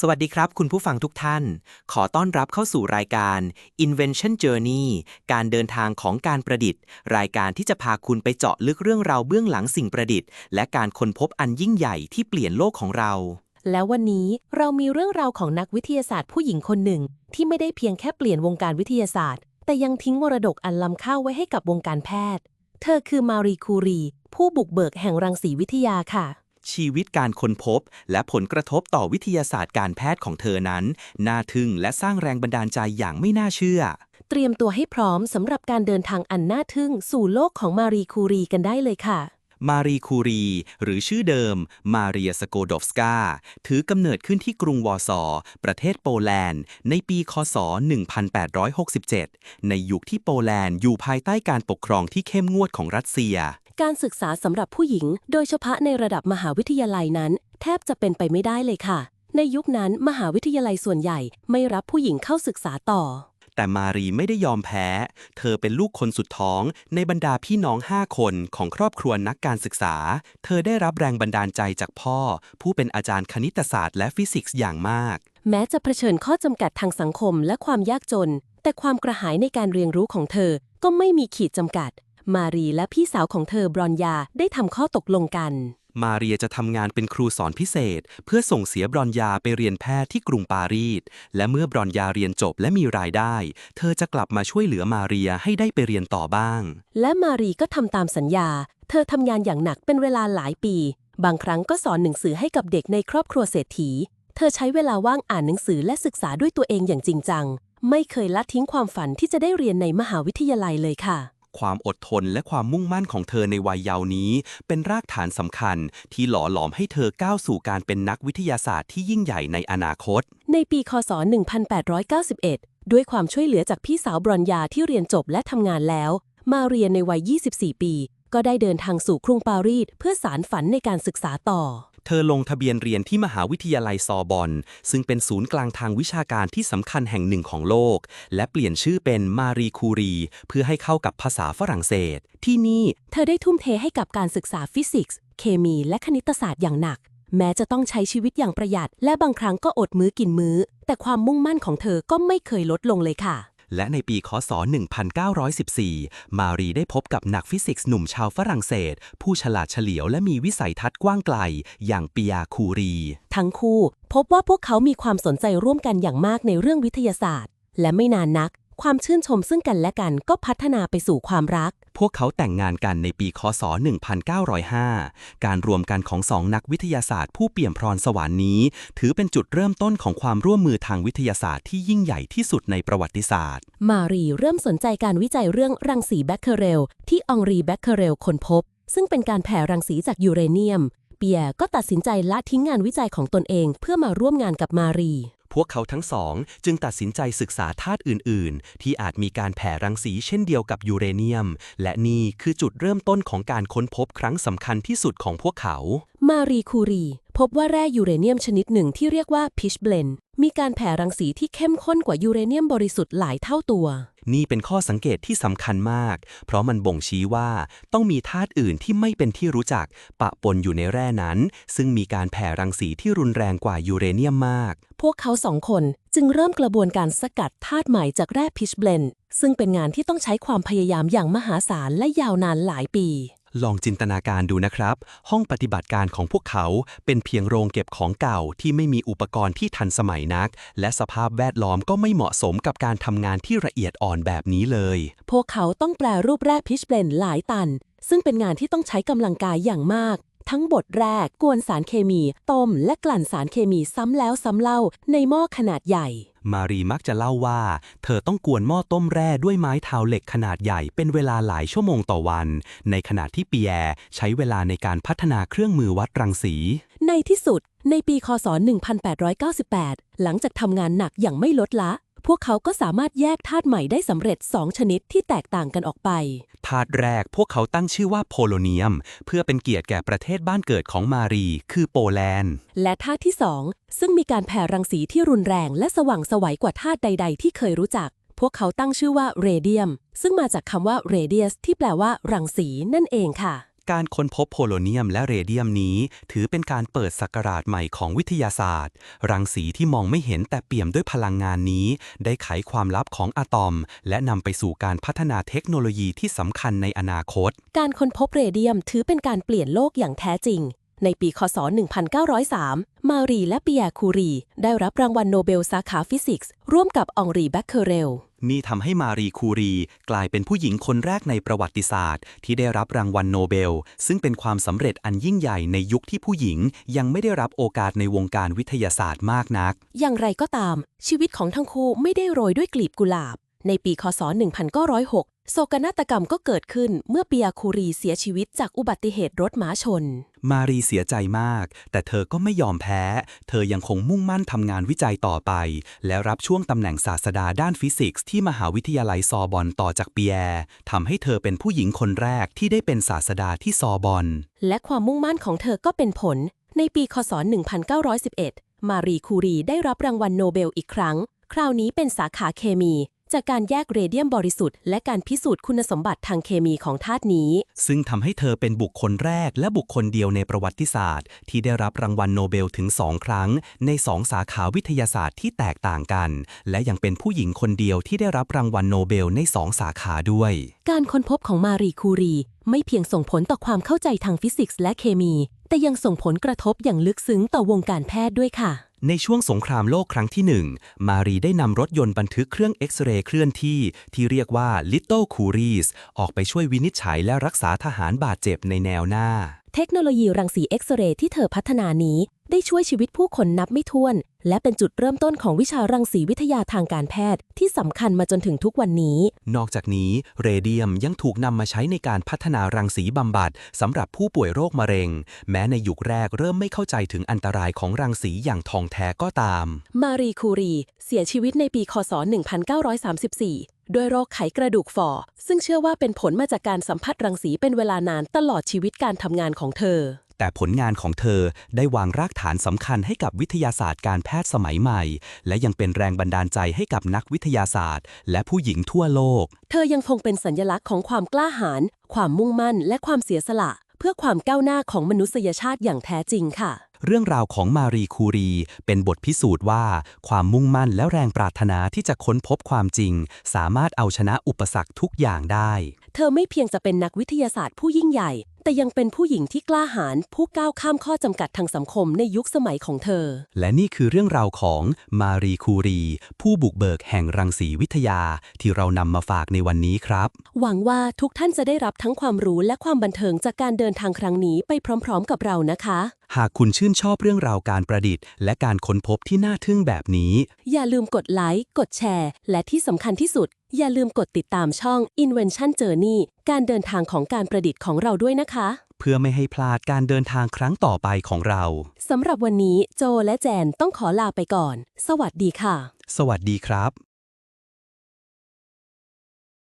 สวัสดีครับคุณผู้ฟังทุกท่าน ขอต้อนรับเข้าสู่รายการ Invention Journey การเดินทางของการประดิษฐ์ รายการที่จะพาคุณไปเจาะลึกเรื่องราวเบื้องหลังสิ่งประดิษฐ์ และการค้นพบอันยิ่งใหญ่ที่เปลี่ยนโลกของเรา แล้ววันนี้เรามีเรื่องราวของนักวิทยาศาสตร์ผู้หญิงคนหนึ่ง ที่ไม่ได้เพียงแค่เปลี่ยนวงการวิทยาศาสตร์ แต่ยังทิ้งมรดกอันล้ำค่าไว้ให้กับวงการแพทย์ เธอคือมารีคูรี ผู้บุกเบิกแห่งรังสีวิทยาค่ะ ชีวิตการค้นพบ และผลกระทบต่อวิทยาศาสตร์การแพทย์ของเธอนั้น น่าทึ่งและสร้างแรงบันดาลใจอย่างไม่น่าเชื่อ เตรียมตัวให้พร้อมสำหรับการเดินทางอันน่าทึ่งสู่โลกของมารีคูรีกันได้เลยค่ะมารีคูรี หรือชื่อเดิม มาเรียสโกโดฟสกา ถือกำเนิดขึ้นที่กรุงวอร์ซอ ประเทศโปแลนด์ ในปีคศ 1867 ในยุคที่โปแลนด์อยู่ภายใต้การปกครองที่เข้มงวดของรัสเซีย การศึกษาสำหรับผู้หญิง โดยเฉพาะในระดับมหาวิทยาลัยนั้น แทบจะเป็นไปไม่ได้เลยค่ะ ในยุคนั้นมหาวิทยาลัยส่วนใหญ่ไม่รับผู้หญิงเข้าศึกษาต่อ แต่มารีไม่ได้ยอมแพ้ เธอเป็นลูกคนสุดท้อง ในบรรดาพี่น้องห้าคนของครอบครัวนักการศึกษา เธอได้รับแรงบันดาลใจจากพ่อ ผู้เป็นอาจารย์คณิตศาสตร์และฟิสิกส์อย่างมาก แม้จะเผชิญข้อจำกัดทางสังคมและความยากจน แต่ความกระหายในการเรียนรู้ของเธอก็ไม่มีขีดจำกัด มารีและพี่สาวของเธอบรอนยาได้ทำข้อตกลงกัน มาเรียจะทำงานเป็นครูสอนพิเศษ เพื่อส่งเสียบรอนยาไปเรียนแพทย์ที่กรุงปารีส และเมื่อบรอนยาเรียนจบและมีรายได้ เธอจะกลับมาช่วยเหลือมาเรียให้ได้ไปเรียนต่อบ้าง และมารีก็ทำตามสัญญา เธอทำงานอย่างหนักเป็นเวลาหลายปี บางครั้งก็สอนหนังสือให้กับเด็กในครอบครัวเศรษฐี เธอใช้เวลาว่างอ่านหนังสือและศึกษาด้วยตัวเองอย่างจริงจัง ไม่เคยละทิ้งความฝันที่จะได้เรียนในมหาวิทยาลัยเลยค่ะ ความอดทนและความมุ่งมั่นของเธอในวัยเยาว์นี้ เป็นรากฐานสำคัญที่หล่อหลอมให้เธอก้าวสู่การเป็นนักวิทยาศาสตร์ที่ยิ่งใหญ่ในอนาคต ในปีคศ 1891 ด้วยความช่วยเหลือจากพี่สาวบรอนยาที่เรียนจบและทำงานแล้ว มาเรียนในวัย 24 ปี ก็ได้เดินทางสู่กรุงปารีสเพื่อสารฝันในการศึกษาต่อ เธอลงทะเบียนเรียนที่มหาวิทยาลัยซอร์บอน ซึ่งเป็นศูนย์กลางทางวิชาการที่สำคัญแห่งหนึ่งของโลก และเปลี่ยนชื่อเป็นมารีคูรี เพื่อให้เข้ากับภาษาฝรั่งเศส ที่นี่ เธอได้ทุ่มเทให้กับการศึกษาฟิสิกส์ เคมีและคณิตศาสตร์อย่างหนัก แม้จะต้องใช้ชีวิตอย่างประหยัด และบางครั้งก็อดมื้อกินมื้อ แต่ความมุ่งมั่นของเธอก็ไม่เคยลดลงเลยค่ะ และในปีคศ 1914 มารีได้พบกับนักฟิสิกส์หนุ่มชาวฝรั่งเศส ผู้ฉลาดเฉลียวและมีวิสัยทัศน์กว้างไกล อย่างปิยาคูรี ทั้งคู่พบว่าพวกเขามีความสนใจร่วมกันอย่างมากในเรื่องวิทยาศาสตร์ และไม่นานนัก ความชื่นชมซึ่งกันและกันก็พัฒนาไปสู่ความรัก พวกเขาแต่งงานกันในปีคศ 1905 การรวมกันของสองนักวิทยาศาสตร์ผู้เปี่ยมพรสวรรค์นี้ ถือเป็นจุดเริ่มต้นของความร่วมมือทางวิทยาศาสตร์ที่ยิ่งใหญ่ที่สุดในประวัติศาสตร์ มารีเริ่มสนใจการวิจัยเรื่องรังสีแบคเคอเรลที่องรีแบคเคอเรลค้นพบ ซึ่งเป็นการแผ่รังสีจากยูเรเนียม เปียก็ตัดสินใจละทิ้งงานวิจัยของตนเองเพื่อมาร่วมงานกับมารี พวกเขาทั้งสองจึงตัดสินใจศึกษาธาตุอื่น ๆ ที่อาจมีการแผ่รังสีเช่นเดียวกับยูเรเนียม และนี่คือจุดเริ่มต้นของการค้นพบครั้งสำคัญที่สุดของพวกเขา มารีคูรี พบว่าแร่ยูเรเนียมชนิดหนึ่งที่เรียกว่าพิชเบลนมีการแผ่รังสีที่เข้มข้นกว่ายูเรเนียมบริสุทธิ์หลายเท่าตัว นี่เป็นข้อสังเกตที่สำคัญมาก เพราะมันบ่งชี้ว่าต้องมีธาตุอื่นที่ไม่เป็นที่รู้จัก ปะปนอยู่ในแร่นั้น ซึ่งมีการแผ่รังสีที่รุนแรงกว่ายูเรเนียมมาก พวกเขาสองคนจึงเริ่มกระบวนการสกัดธาตุใหม่จากแร่พิชเบลนซึ่งเป็นงานที่ต้องใช้ความพยายามอย่างมหาศาลและยาวนานหลายปี ลองจินตนาการดูนะครับ ห้องปฏิบัติการของพวกเขาเป็นเพียงโรงเก็บของเก่าที่ไม่มีอุปกรณ์ที่ทันสมัยนัก และสภาพแวดล้อมก็ไม่เหมาะสมกับการทำงานที่ละเอียดอ่อนแบบนี้เลย พวกเขาต้องแปลรูปแร่พิชเบลนหลายตัน ซึ่งเป็นงานที่ต้องใช้กำลังกายอย่างมาก ทั้งบดแรกกวนสารเคมี ต้ม และกลั่นสารเคมีซ้ำแล้วซ้ำเล่าในหม้อขนาดใหญ่ มารีมักจะเล่าว่า เธอต้องกวนหม้อต้มแร่ด้วยไม้เท้าเหล็กขนาดใหญ่เป็นเวลาหลายชั่วโมงต่อวัน ในขณะที่เปียร์ใช้เวลาในการพัฒนาเครื่องมือวัดรังสี ในที่สุด ในปีคศ 1898 หลังจากทำงานหนักอย่างไม่ลดละ พวกเขาก็สามารถแยกธาตุใหม่ได้สำเร็จ 2 ชนิดที่แตกต่างกันออกไป ธาตุแรกพวกเขาตั้งชื่อว่าโพโลเนียม เพื่อเป็นเกียรติแก่ประเทศบ้านเกิดของมารี คือโปแลนด์ และธาตุที่ 2 ซึ่งมีการแผ่รังสีที่รุนแรงและสว่างไสวัยกว่าธาตุใด ๆ ที่เคยรู้จัก พวกเขาตั้งชื่อว่าเรเดียม ซึ่งมาจากคำว่า radius ที่แปลว่ารังสีนั่นเองค่ะ การค้นพบโพโลเนียมและเรเดียมนี้ ถือเป็นการเปิดศักราชใหม่ของวิทยาศาสตร์ รังสีที่มองไม่เห็นแต่เปี่ยมด้วยพลังงานนี้ ได้ไขความลับของอะตอม และนำไปสู่การพัฒนาเทคโนโลยีที่สำคัญในอนาคต การค้นพบเรเดียมถือเป็นการเปลี่ยนโลกอย่างแท้จริง ในปีคศ 1903 มารีและปีแยร์คูรี ได้รับรางวัลโนเบลสาขาฟิสิกส์ ร่วมกับองรีแบคเคอเรล นี่ทำให้มารีคูรี กลายเป็นผู้หญิงคนแรกในประวัติศาสตร์ ที่ได้รับรางวัลโนเบล ซึ่งเป็นความสำเร็จอันยิ่งใหญ่ในยุคที่ผู้หญิง ยังไม่ได้รับโอกาสในวงการวิทยาศาสตร์มากนัก อย่างไรก็ตาม ชีวิตของทั้งคู่ไม่ได้โรยด้วยกลีบกุหลาบ ในปีคศ 1906 โศกนาฏกรรมก็เกิดขึ้นเมื่อปียาคูรีเสียชีวิตจากอุบัติเหตุรถม้าชน มารีเสียใจมาก แต่เธอก็ไม่ยอมแพ้ เธอยังคงมุ่งมั่นทำงานวิจัยต่อไป และรับช่วงตำแหน่งศาสดาด้านฟิสิกส์ที่มหาวิทยาลัยซอร์บอนต่อจากเปียร์ทำให้เธอเป็นผู้หญิงคนแรกที่ได้เป็นศาสดาที่ซอร์บอน และความมุ่งมั่นของเธอก็เป็นผล ในปีคศ 1911 มารีคูรีได้รับรางวัลโนเบลอีกครั้ง คราวนี้เป็นสาขาเคมี จากการแยกเรเดียมบริสุทธิ์และการพิสูจน์คุณสมบัติทางเคมีของธาตุนี้ ซึ่งทำให้เธอเป็นบุคคลแรกและบุคคลเดียวในประวัติศาสตร์ ที่ได้รับรางวัลโนเบลถึงสองครั้ง ในสองสาขาวิทยาศาสตร์ที่แตกต่างกัน และยังเป็นผู้หญิงคนเดียวที่ได้รับรางวัลโนเบลในสองสาขาด้วย การค้นพบของมารีคูรี ไม่เพียงส่งผลต่อความเข้าใจทางฟิสิกส์และเคมี แต่ยังส่งผลกระทบอย่างลึกซึ้งต่อวงการแพทย์ด้วยค่ะ ในช่วงสงครามโลกครั้งที่หนึ่งมารีได้นำรถยนต์บันทึกเครื่องเอ็กซเรย์เคลื่อนที่ ที่เรียกว่า Little Curies ออกไปช่วยวินิจฉัยและรักษาทหารบาดเจ็บในแนวหน้า เทคโนโลยีรังสีเอ็กซเรย์ที่เธอพัฒนานี้ ได้ช่วยชีวิตผู้คนนับไม่ถ้วน และเป็นจุดเริ่มต้นของวิชารังสีวิทยาทางการแพทย์ ที่สำคัญมาจนถึงทุกวันนี้ นอกจากนี้ เรเดียมยังถูกนำมาใช้ในการพัฒนารังสีบำบัดสำหรับผู้ป่วยโรคมะเร็ง แม้ในยุคแรกเริ่มไม่เข้าใจถึงอันตรายของรังสีอย่างทองแท้ก็ตาม มารีคูรี เสียชีวิตในปีคศ 1934ด้วยโรคไขกระดูกฝ่อ ซึ่งเชื่อว่าเป็นผลมาจากการสัมผัสรังสีเป็นเวลานานตลอดชีวิตการทำงานของเธอ แต่ผลงานของเธอได้วางรากฐานสำคัญให้กับวิทยาศาสตร์การแพทย์สมัยใหม่ และยังเป็นแรงบันดาลใจให้กับนักวิทยาศาสตร์ และผู้หญิงทั่วโลก เธอยังคงเป็นสัญลักษณ์ของความกล้าหาญความมุ่งมั่น และความเสียสละ เพื่อความก้าวหน้าของมนุษยชาติอย่างแท้จริงค่ะเรื่องราวของมารีคูรี เป็นบทพิสูจน์ว่า ความมุ่งมั่นและแรงปรารถนาที่จะค้นพบความจริง สามารถเอาชนะอุปสรรคทุกอย่างได้ เธอไม่เพียงจะเป็นนักวิทยาศาสตร์ผู้ยิ่งใหญ่ แต่ยังเป็นผู้หญิงที่กล้าหาญผู้ก้าวข้ามข้อจำกัดทางสังคมในยุคสมัยของเธอ และนี่คือเรื่องราวของมารีคูรี ผู้บุกเบิกแห่งรังสีวิทยา ที่เรานำมาฝากในวันนี้ครับ หวังว่าทุกท่านจะได้รับทั้งความรู้และความบันเทิงจากการเดินทางครั้งนี้ไปพร้อม ๆ กับเรานะคะ หากคุณชื่นชอบเรื่องราวการประดิษฐ์ และการค้นพบที่น่าทึ่งแบบนี้ อย่าลืมกดไลค์ กดแชร์ และที่สำคัญที่สุด อย่าลืมกดติดตามช่อง Invention Journey การเดินทางของการประดิษฐ์ของเราด้วยนะคะ เพื่อไม่ให้พลาดการเดินทางครั้งต่อไปของเรา สำหรับวันนี้โจและแจนต้องขอลาไปก่อน สวัสดีค่ะ สวัสดีครับ